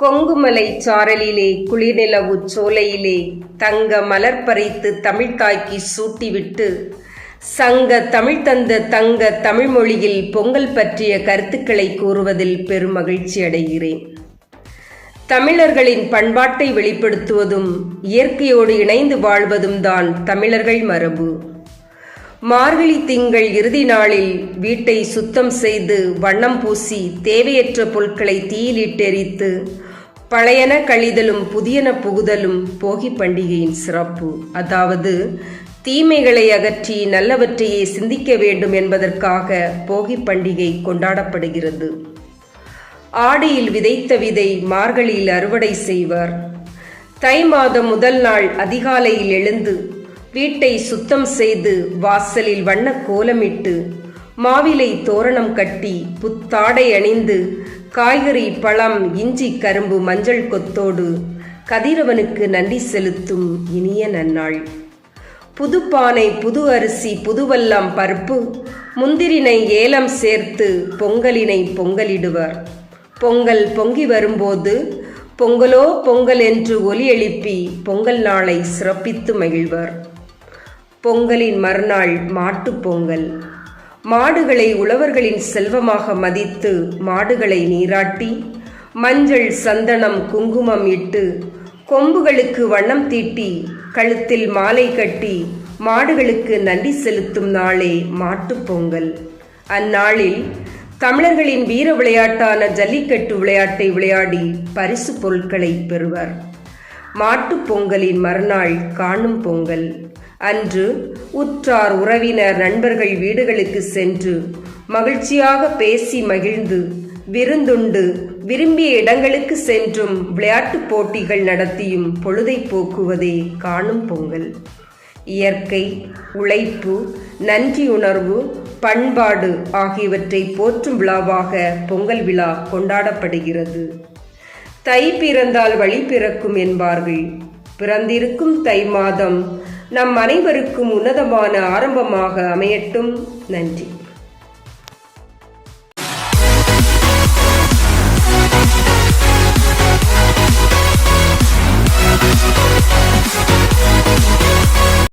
கொங்குமலை சாரலிலே குளிர்நிலவு சோலையிலே தங்க மலர் பறித்து தமிழ்தாய்க்கு சூட்டிவிட்டு சங்க தமிழ் தந்த தங்க தமிழ் மொழியில் பொங்கல் பற்றிய கருத்துக்களை கூறுவதில் பெரும் மகிழ்ச்சி அடைகிறேன். தமிழர்களின் பண்பாட்டை வெளிப்படுத்துவதும் இயற்கையோடு இணைந்து வாழ்வதும் தான் தமிழர்கள் மரபு. மார்கழி திங்கள் இறுதி நாளில் வீட்டை சுத்தம் செய்து வண்ணம் பூசி தேவையற்ற பொருட்களை தீயிலிட்டெரித்து பழையன கழிதலும் புதியன புகுதலும் போகி பண்டிகையின் சிறப்பு. அதாவது தீமைகளை அகற்றி நல்லவற்றையே சிந்திக்க வேண்டும் என்பதற்காக போகி பண்டிகை கொண்டாடப்படுகிறது. ஆடியில் விதைத்த விதை மார்கழியில் அறுவடை செய்வார். தை மாதம் முதல் நாள் அதிகாலையில் எழுந்து வீட்டை சுத்தம் செய்து வாசலில் வண்ண கோலமிட்டு மாவிலை தோரணம் கட்டி புத்தாடை அணிந்து காய்கறி பழம் இஞ்சி கரும்பு மஞ்சள் கொத்தோடு கதிரவனுக்கு நன்றி செலுத்தும் இனிய நன்னாள். புதுப்பானை புது அரிசி புதுவல்லம் பருப்பு முந்திரினை ஏலம் சேர்த்து பொங்கலினை பொங்கலிடுவர். பொங்கல் பொங்கி வரும்போது பொங்கலோ பொங்கல் என்று ஒலி எழுப்பி பொங்கல் நாளை சிறப்பித்து மகிழ்வர். பொங்கலின் மறுநாள் மாட்டுப் பொங்கல். மாடுகளை உழவர்களின் செல்வமாக மதித்து மாடுகளை நீராட்டி மஞ்சள் சந்தனம் குங்குமம் இட்டு கொம்புகளுக்கு வண்ணம் தீட்டி கழுத்தில் மாலை கட்டி மாடுகளுக்கு நன்றி செலுத்தும் நாளே மாட்டுப்பொங்கல் அந்நாளில் தமிழர்களின் வீர விளையாட்டான ஜல்லிக்கட்டு விளையாட்டை விளையாடி பரிசு பொருட்களை பெறுவர். மாட்டுப் பொங்கலின் மறுநாள் காணும் பொங்கல். அன்று உற்றார் உறவினர் நண்பர்கள் வீடுகளுக்கு சென்று மகிழ்ச்சியாக பேசி மகிழ்ந்து விருந்துண்டு விரும்பிய இடங்களுக்கு சென்றும் விளையாட்டுப் போட்டிகள் நடத்தியும் பொழுதை போக்குவதே காணும் பொங்கல். இயற்கை உழைப்பு நன்றியுணர்வு பண்பாடு ஆகியவற்றை போற்றும் விழாவாக பொங்கல் விழா கொண்டாடப்படுகிறது. தை பிறந்தால் வழி பிறக்கும் என்பார்கள். பிறந்திருக்கும் தை மாதம் நம் அனைவருக்கும் உன்னதமான ஆரம்பமாக அமையட்டும். நன்றி.